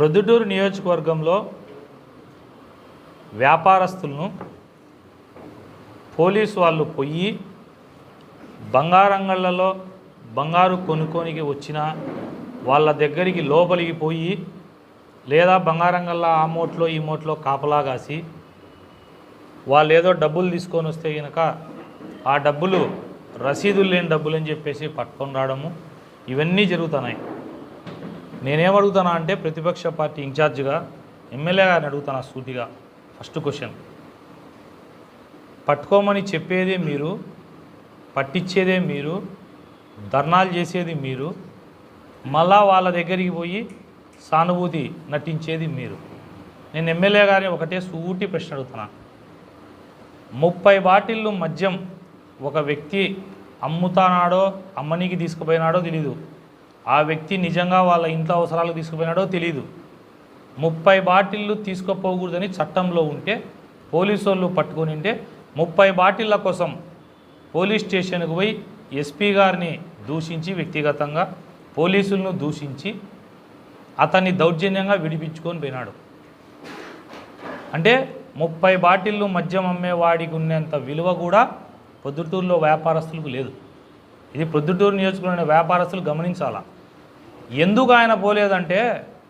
ప్రొద్దుటూరు నియోజకవర్గంలో వ్యాపారస్తులను పోలీసు వాళ్ళు పొయ్యి బంగారంగళ్ళలో బంగారు కొనుక్కోనికి వచ్చిన వాళ్ళ దగ్గరికి లోపలికి పోయి లేదా బంగారంగళ్ళ ఆ మోట్లో ఈ మూట్లో కాపలా కాసి వాళ్ళు ఏదో డబ్బులు తీసుకొని వస్తే కనుక ఆ డబ్బులు రసీదులు లేని డబ్బులు అని చెప్పేసి పట్టుకొని రావడము ఇవన్నీ జరుగుతున్నాయి. నేనేమడుగుతానా అంటే ప్రతిపక్ష పార్టీ ఇన్ఛార్జిగా ఎమ్మెల్యే గారిని అడుగుతానా సూటిగా? ఫస్ట్ క్వశ్చన్ పట్టుకోమని చెప్పేదే మీరు పట్టించేదే మీరు ధర్నాలు చేసేది మీరు మళ్ళా వాళ్ళ దగ్గరికి పోయి సానుభూతి నటించేది మీరు. నేను ఎమ్మెల్యే గారిని ఒకటే సూటి ప్రశ్న అడుగుతున్నా ముప్పై బాటిళ్ళు మద్యం ఒక వ్యక్తి అమ్ముతానాడో అమ్మనీకి తీసుకుపోయినాడో తెలీదు. ఆ వ్యక్తి నిజంగా వాళ్ళ ఇంట్లో అవసరాలకు తీసుకుపోయినాడో తెలీదు. ముప్పై బాటిళ్ళు తీసుకుపోకూడదని చట్టంలో ఉంటే పోలీసు వాళ్ళు పట్టుకొని ఉంటే ముప్పై బాటిళ్ళ కోసం పోలీస్ స్టేషన్కు పోయి ఎస్పీ గారిని దూషించి వ్యక్తిగతంగా పోలీసులను దూషించి అతన్ని దౌర్జన్యంగా విడిపించుకొని పోయినాడు. అంటే ముప్పై బాటిళ్ళు మద్యం అమ్మేవాడికి ఉన్నంత విలువ కూడా పొద్దుటూరులో వ్యాపారస్తులకు లేదు. ఇది ప్రొద్దుటూరు నియోజకవర్గంలో వ్యాపారస్తులు గమనించాలా? ఎందుకు ఆయన పోలేదంటే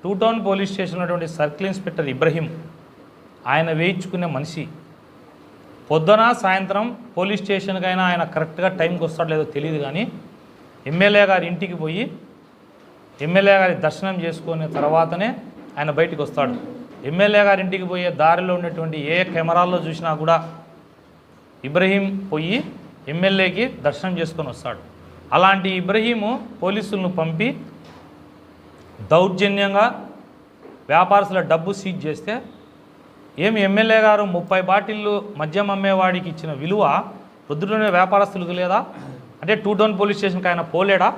టూ టౌన్ పోలీస్ స్టేషన్ ఉన్నటువంటి సర్కిల్ ఇన్స్పెక్టర్ ఇబ్రహీం ఆయన వేయించుకునే మనిషి. పొద్దున సాయంత్రం పోలీస్ స్టేషన్కైనా ఆయన కరెక్ట్గా టైంకి వస్తాడో లేదో తెలియదు కానీ ఎమ్మెల్యే గారి ఇంటికి పోయి ఎమ్మెల్యే గారి దర్శనం చేసుకునే తర్వాతనే ఆయన బయటికి వస్తాడు. ఎమ్మెల్యే గారి ఇంటికి పోయే దారిలో ఉన్నటువంటి ఏ కెమెరాల్లో చూసినా కూడా ఇబ్రహీం పోయి ఎమ్మెల్యేకి దర్శనం చేసుకొని వస్తాడు. అలాంటి ఇబ్రహీము పోలీసులను పంపి దౌర్జన్యంగా వ్యాపారస్తుల డబ్బు సీజ్ చేస్తే ఏమి ఎమ్మెల్యే గారు ముప్పై బాటిళ్ళు మద్యం అమ్మేవాడికి ఇచ్చిన విలువ రుద్రులోనే వ్యాపారస్తులకు లేదా? అంటే టూ టౌన్ పోలీస్ స్టేషన్కి ఆయన పోలేడా?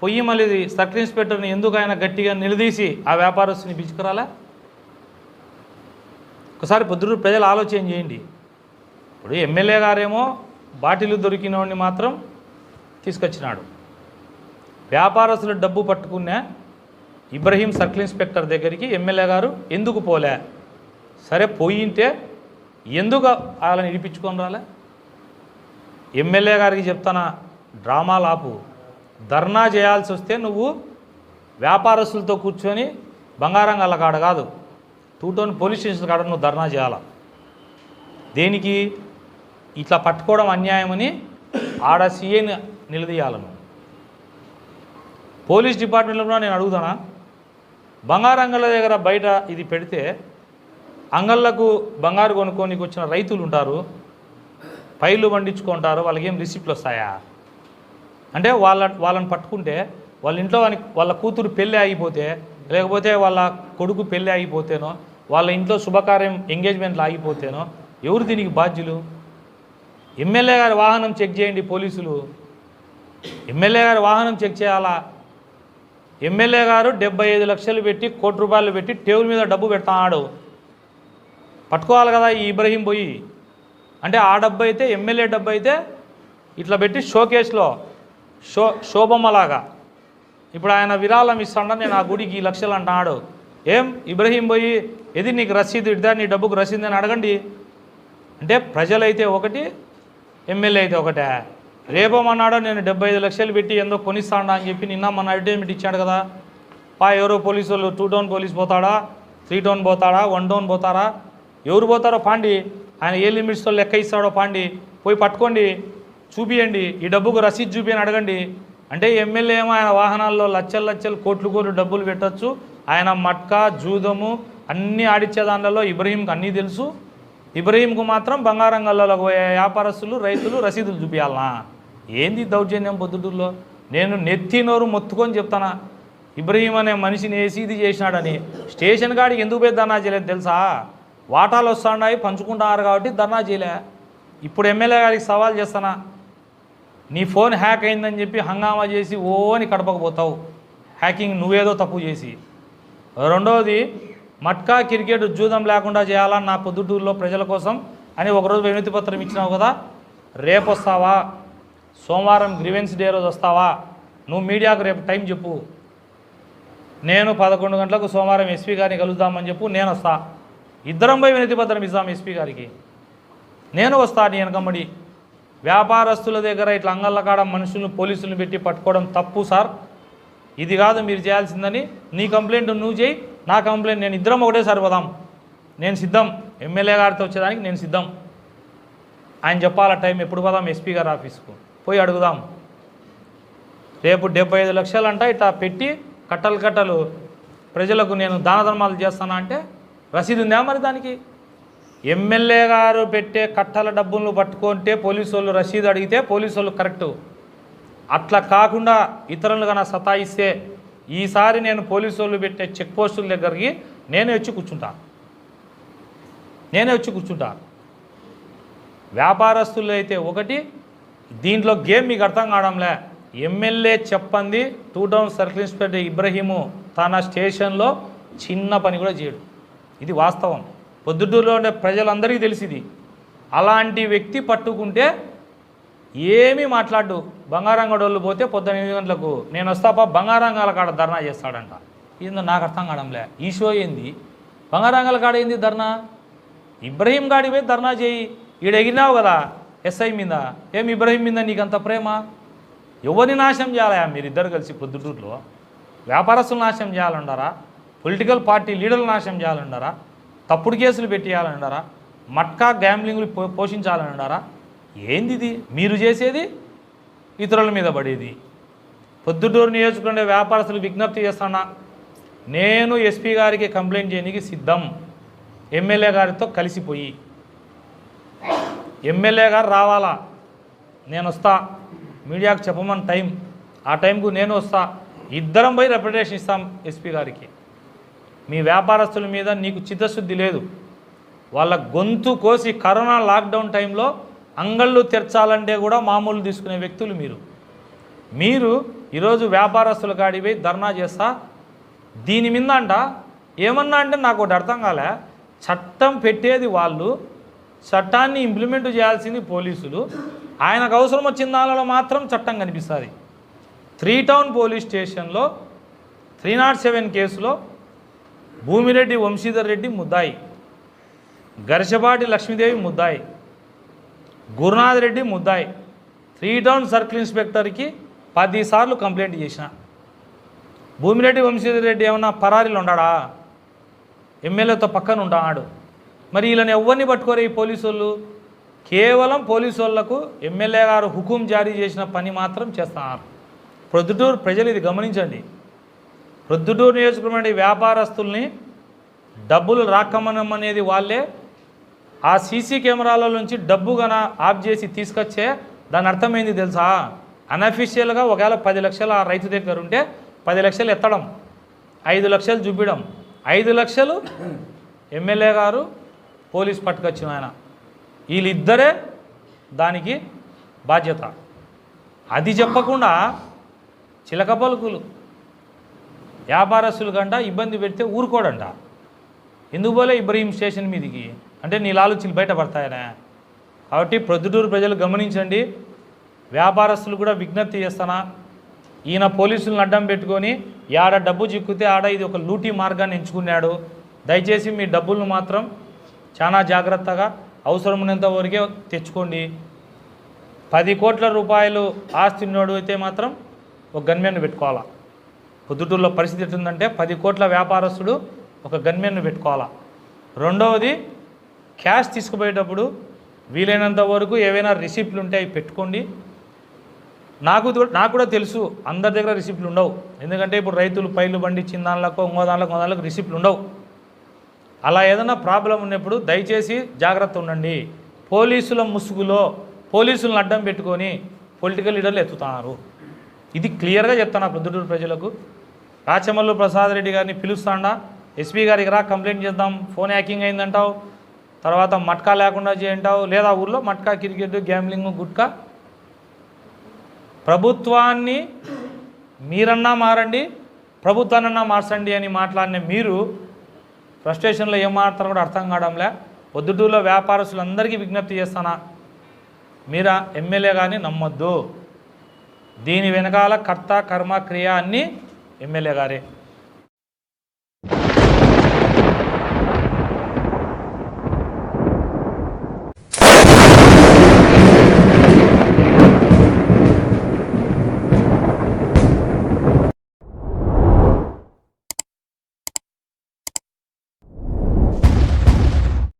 పొయ్యి మళ్ళీ సర్కిల్ ఇన్స్పెక్టర్ని ఎందుకు ఆయన గట్టిగా నిలదీసి ఆ వ్యాపారస్తుని పిలుచుకురాలే ఒకసారి పొద్దురు ప్రజలు ఆలోచన చేయండి. ఇప్పుడు ఎమ్మెల్యే గారేమో బాటిల్ దొరికిన వాడిని మాత్రం తీసుకొచ్చినాడు. వ్యాపారస్తుల డబ్బు పట్టుకునే ఇబ్రహీం సర్కిల్ ఇన్స్పెక్టర్ దగ్గరికి ఎమ్మెల్యే గారు ఎందుకు పోలే? సరే పోయింటే ఎందుకు వాళ్ళని ఇడిపించుకొని రాలే? ఎమ్మెల్యే గారికి చెప్తానా డ్రామా లాపు. ధర్నా చేయాల్సి వస్తే నువ్వు వ్యాపారస్తులతో కూర్చొని బంగారం గల కాడ కాదు టూ టౌన్ పోలీస్ స్టేషన్ కాడ నువ్వు ధర్నా చేయాలా? దేనికి? ఇట్లా పట్టుకోవడం అన్యాయమని ఆడ సీఏని నిలదీయాలను. పోలీస్ డిపార్ట్మెంట్లో కూడా నేను అడుగుతానా? బంగారు అంగళ్ళ దగ్గర బయట ఇది పెడితే అంగళ్ళకు బంగారు కొనుక్కోనికి వచ్చిన రైతులు ఉంటారు. పైర్లు పండించుకుంటారు వాళ్ళకి ఏం రిసిప్ట్లు వస్తాయా? అంటే వాళ్ళ వాళ్ళని పట్టుకుంటే వాళ్ళ ఇంట్లో వాళ్ళ కూతురు పెళ్ళి ఆగిపోతే లేకపోతే వాళ్ళ కొడుకు పెళ్ళి ఆగిపోతేనో వాళ్ళ ఇంట్లో శుభకార్యం ఎంగేజ్మెంట్లు ఆగిపోతేనో ఎవరు దీనికి బాధ్యులు? ఎమ్మెల్యే గారి వాహనం చెక్ చేయండి పోలీసులు. ఎమ్మెల్యే గారు వాహనం చెక్ చేయాలా? ఎమ్మెల్యే గారు డెబ్బై ఐదు లక్షలు పెట్టి కోటి రూపాయలు పెట్టి టేబుల్ మీద డబ్బు పెడతాడు. పట్టుకోవాలి కదా ఈ ఇబ్రహీం పోయి. అంటే ఆ డబ్బు అయితే ఎమ్మెల్యే డబ్బు అయితే ఇట్లా పెట్టి షోకేస్లో షో శోభమ్మలాగా. ఇప్పుడు ఆయన విరాళం ఇస్తాడా నేను ఆ గుడికి ఈ లక్షలు అంటున్నాడు. ఏం? ఇబ్రహీం పోయి ఏది నీకు రసీదు? ఇద్దా నీ డబ్బుకు రసీదు? అని అడగండి. అంటే ప్రజలైతే ఒకటి ఎమ్మెల్యే అయితే ఒకటే. రేపమన్నాడో నేను డెబ్బై ఐదు లక్షలు పెట్టి ఏందో కొనిస్తాడా అని చెప్పి నిన్న మన అడ్వర్టైజ్మెంట్ ఇచ్చాడు కదా. పా ఎవరో పోలీసు వాళ్ళు టూ టౌన్ పోలీస్ పోతాడా త్రీ టౌన్ పోతాడా వన్ టౌన్ పోతారా? ఎవరు పోతారో పాండి ఆయన ఏ లిమిట్స్తో లెక్క ఇస్తాడో పాండి పోయి పట్టుకోండి చూపియండి ఈ డబ్బుకు రసీదు చూపి అని అడగండి. అంటే ఎమ్మెల్యే ఏమో ఆయన వాహనాల్లో లచ్చలు లచ్చలు కోట్లు కోట్లు డబ్బులు పెట్టచ్చు. ఆయన మట్కా జూదము అన్నీ ఆడిచ్చే దానిలో ఇబ్రహీంకి అన్నీ తెలుసు. ఇబ్రహీంకు మాత్రం బంగారం గల్లలో పోయే వ్యాపారస్తులు రైతులు రసీదులు చూపించాలనా ఏంది దౌర్జన్యం పొద్దుటూరులో? నేను నెత్తి నోరు మొత్తుకొని చెప్తానా? ఇబ్రహీం అనే మనిషిని వేసి ఇది చేసినాడని? స్టేషన్ కాడికి ఎందుకు పోయి ధర్నా చేయలేదు తెలుసా? వాటాలు వస్తున్నాయి పంచుకుంటున్నారు కాబట్టి ధర్నా చేయలే. ఇప్పుడు ఎమ్మెల్యే గారికి సవాల్ చేస్తానా? నీ ఫోన్ హ్యాక్ అయిందని చెప్పి హంగామా చేసి ఓని కడపకపోతావు హ్యాకింగ్ నువ్వేదో తప్పు చేసి. రెండవది మట్కా క్రికెట్ జూదం లేకుండా చేయాలని నా పొద్దుటూరులో ప్రజల కోసం అని ఒకరోజు వినతి పత్రం ఇచ్చినావు కదా? రేపు వస్తావా సోమవారం గ్రీవెన్స్ డే రోజు వస్తావా? నువ్వు మీడియాకు రేపు టైం చెప్పు. నేను పదకొండు గంటలకు సోమవారం ఎస్పీ గారిని కలుద్దామని చెప్పు నేను వస్తా. ఇద్దరం పోయి వినతి పత్రం ఇస్తాం ఎస్పీ గారికి. నేను వస్తా నీ వెనకమ్మడి. వ్యాపారస్తుల దగ్గర ఇట్లా అంగళ్ళ కాడ మనుషులను పోలీసులను పెట్టి పట్టుకోవడం తప్పు సార్. ఇది కాదు మీరు చేయాల్సిందని. నీ కంప్లైంట్ నువ్వు చేయి నా కంప్లైంట్ నేను ఇద్దరం ఒకటేసారి పోదాం. నేను సిద్ధం. ఎమ్మెల్యే గారితో వచ్చేదానికి నేను సిద్ధం. ఆయన చెప్పాల టైం ఎప్పుడు పోదాం ఎస్పీ గారి ఆఫీస్కు? పోయి అడుగుదాం. రేపు డెబ్బై ఐదు లక్షలు అంట ఇట్లా పెట్టి కట్టలు కట్టలు ప్రజలకు నేను దాన ధర్మాలు చేస్తానా అంటే రసీదు ఉందా మరి దానికి? ఎమ్మెల్యే గారు పెట్టే కట్టల డబ్బులను పట్టుకుంటే పోలీసు వాళ్ళు రసీదు అడిగితే పోలీసు వాళ్ళు కరెక్టు. అట్లా కాకుండా ఇతరులు కన్నా సతాయిస్తే ఈసారి నేను పోలీసు వాళ్ళు పెట్టే చెక్ పోస్టుల దగ్గరికి నేనే వచ్చి కూర్చుంటా. నేనే వచ్చి కూర్చుంటా. వ్యాపారస్తులు అయితే ఒకటి దీంట్లో గేమ్ మీకు అర్థం కావడంలే. MLA చెప్పంది two town circle inspector Ibrahim తన స్టేషన్లో చిన్న పని కూడా చేయడు. ఇది వాస్తవం. పొద్దుటూరులో ఉండే ప్రజలందరికీ తెలిసింది. అలాంటి వ్యక్తి పట్టుకుంటే ఏమీ మాట్లాడు. బంగారంగడోళ్ళు పోతే పొద్దున ఎనిమిది గంటలకు నేను వస్తాపా బంగారంగాల కాడ ధర్నా చేస్తాడంట. ఏందో నాకు అర్థం కావడంలే. ఈ షో ఏంది బంగారంగాల కాడ ఏంది ధర్నా? ఇబ్రహీం గాడి పోయి ధర్నా చేయి. ఈడెగినావు కదా. ఎస్ఐ మీద ఏం ఇబ్రహీం మీద నీకంత ప్రేమ? ఎవరిని నాశనం చేయాలా మీరిద్దరు కలిసి పొద్దుటూరులో వ్యాపారస్తులు నాశనం చేయాలండారా? పొలిటికల్ పార్టీ లీడర్లు నాశనం చేయాలండారా? తప్పుడు కేసులు పెట్టేయాలండారా? మట్కా గ్యాంబ్లింగ్లు పో పోషించాలన్నారా ఏంది ఇది మీరు చేసేది? ఇతరుల మీద పడేది. పొద్దుటూరు నియోజకవర్గ వ్యాపారస్తులు విజ్ఞప్తి చేస్తున్నా నేను ఎస్పీ గారికి కంప్లైంట్ చేయడానికి సిద్ధం. ఎమ్మెల్యే గారితో కలిసిపోయి ఎమ్మెల్యే గారు రావాలా? నేను వస్తా. మీడియాకు చెప్పమని టైం. ఆ టైంకు నేను వస్తా. ఇద్దరం పోయి రెప్యుటేషన్ ఇస్తాం ఎస్పీ గారికి. మీ వ్యాపారస్తుల మీద నీకు చిత్తశుద్ధి లేదు. వాళ్ళ గొంతు కోసి కరోనా లాక్డౌన్ టైంలో అంగళ్ళు తెరచాలంటే కూడా మామూలు తీసుకునే వ్యక్తులు మీరు. మీరు ఈరోజు వ్యాపారస్తుల కాడిపోయి ధర్నా చేస్తా. దీని మీద అంట ఏమన్నా అంటే నాకు ఒకటి అర్థం కాలే. చట్టం పెట్టేది వాళ్ళు చట్టాన్ని ఇంప్లిమెంట్ చేయాల్సింది పోలీసులు. ఆయనకు అవసరం వచ్చిన దానిలో మాత్రం చట్టం కనిపిస్తుంది. త్రీ టౌన్ పోలీస్ స్టేషన్లో త్రీ నాట్ సెవెన్ కేసులో భూమిరెడ్డి వంశీధర్ రెడ్డి ముద్దాయి. గరిషపాటి లక్ష్మీదేవి ముద్దాయి. గురునాథ్ రెడ్డి ముద్దాయి. త్రీ టౌన్ సర్కిల్ ఇన్స్పెక్టర్కి పదిసార్లు కంప్లైంట్ చేసిన. భూమిరెడ్డి వంశీధర్ రెడ్డి ఏమన్నా పరారీలు ఉన్నాడా? ఎమ్మెల్యేతో పక్కన ఉంటాడు మరి వీళ్ళని ఎవరిని పట్టుకోరే ఈ పోలీసు వాళ్ళు కేవలం పోలీసు వాళ్ళకు ఎమ్మెల్యే గారు హుకుం జారీ చేసిన పని మాత్రం చేస్తున్నారు ప్రొద్దుటూరు ప్రజలు ఇది గమనించండి. ప్రొద్దుటూరు నియోజకవర్గం వ్యాపారస్తుల్ని డబ్బులు రాకమనమనేది వాళ్ళే. ఆ సీసీ కెమెరాల నుంచి డబ్బు గన ఆఫ్ చేసి తీసుకొచ్చే దాని అర్థమైంది తెలుసా? అన్అఫీషియల్గా ఒకవేళ పది లక్షలు ఆ రైతు దగ్గర ఉంటే పది లక్షలు ఎత్తడం ఐదు లక్షలు చూపించడం ఐదు లక్షలు ఎమ్మెల్యే గారు పోలీస్ పట్టుకొచ్చిన ఆయన. వీళ్ళిద్దరే దానికి బాధ్యత. అది చెప్పకుండా చిలక పలుకులు వ్యాపారస్తులు కంట ఇబ్బంది పెడితే ఊరుకోడంట. ఎందుకు పోలే ఇబ్రహీం స్టేషన్ మీదికి? అంటే నీ ఆలోచనలు బయటపడతాయనే కాబట్టి ప్రొద్దుటూరు ప్రజలు గమనించండి. వ్యాపారస్తులు కూడా విజ్ఞప్తి చేస్తానా? ఈయన పోలీసులను అడ్డం పెట్టుకొని ఆడ డబ్బు చిక్కితే ఆడ ఇది ఒక లూటీ మార్గాన్ని ఎంచుకున్నాడు. దయచేసి మీ డబ్బులను మాత్రం చాలా జాగ్రత్తగా అవసరం ఉన్నంత వరకే తెచ్చుకోండి. పది కోట్ల రూపాయలు ఆస్తి ఉన్నోడు అయితే మాత్రం ఒక గన్మెన్ను పెట్టుకోవాలా. పొద్దుటూరులో పరిస్థితి ఎట్టుందంటే పది కోట్ల వ్యాపారస్తుడు ఒక గన్మెన్ను పెట్టుకోవాలా. రెండవది క్యాష్ తీసుకుపోయేటప్పుడు వీలైనంత వరకు ఏవైనా రిసిప్ట్లు ఉంటే అవి పెట్టుకోండి. నాకు నాకు కూడా తెలుసు అందరి దగ్గర రిసిప్ట్లు ఉండవు. ఎందుకంటే ఇప్పుడు రైతులు పైలు పండించిన దానిలకు ఇంకో దానిలకు ఇంకో దానిలకు రిసిప్ట్లు ఉండవు. అలా ఏదైనా ప్రాబ్లం ఉన్నప్పుడు దయచేసి జాగ్రత్త ఉండండి. పోలీసుల ముసుగులో పోలీసులను అడ్డం పెట్టుకొని పొలిటికల్ లీడర్లు ఎత్తుతున్నారు ఇది క్లియర్గా చెప్తాను ప్రొద్దుటూరు ప్రజలకు. రాచమల్లు ప్రసాద్ రెడ్డి గారిని పిలుస్తాండా. ఎస్పీ గారికి రా కంప్లైంట్ చేద్దాం. ఫోన్ హ్యాకింగ్ అయిందంటావు. తర్వాత మట్కా లేకుండా చేయంటావు. లేదా ఊర్లో మట్కా క్రికెట్ గ్యామ్లింగ్ గుట్కా. ప్రభుత్వాన్ని మీరన్నా మారండి ప్రభుత్వాన్నన్నా మార్చండి అని మాట్లాడిన మీరు ఫ్రస్ట్రేషన్లో ఏం మాట్లాడతారో కూడా అర్థం కావడంలే. పొద్దుటూరులో వ్యాపారస్తులందరికీ విజ్ఞప్తి చేస్తానా? మీరా ఎమ్మెల్యే కానీ నమ్మొద్దు. దీని వెనకాల కర్త కర్మ క్రియ అన్నీ ఎమ్మెల్యే గారే.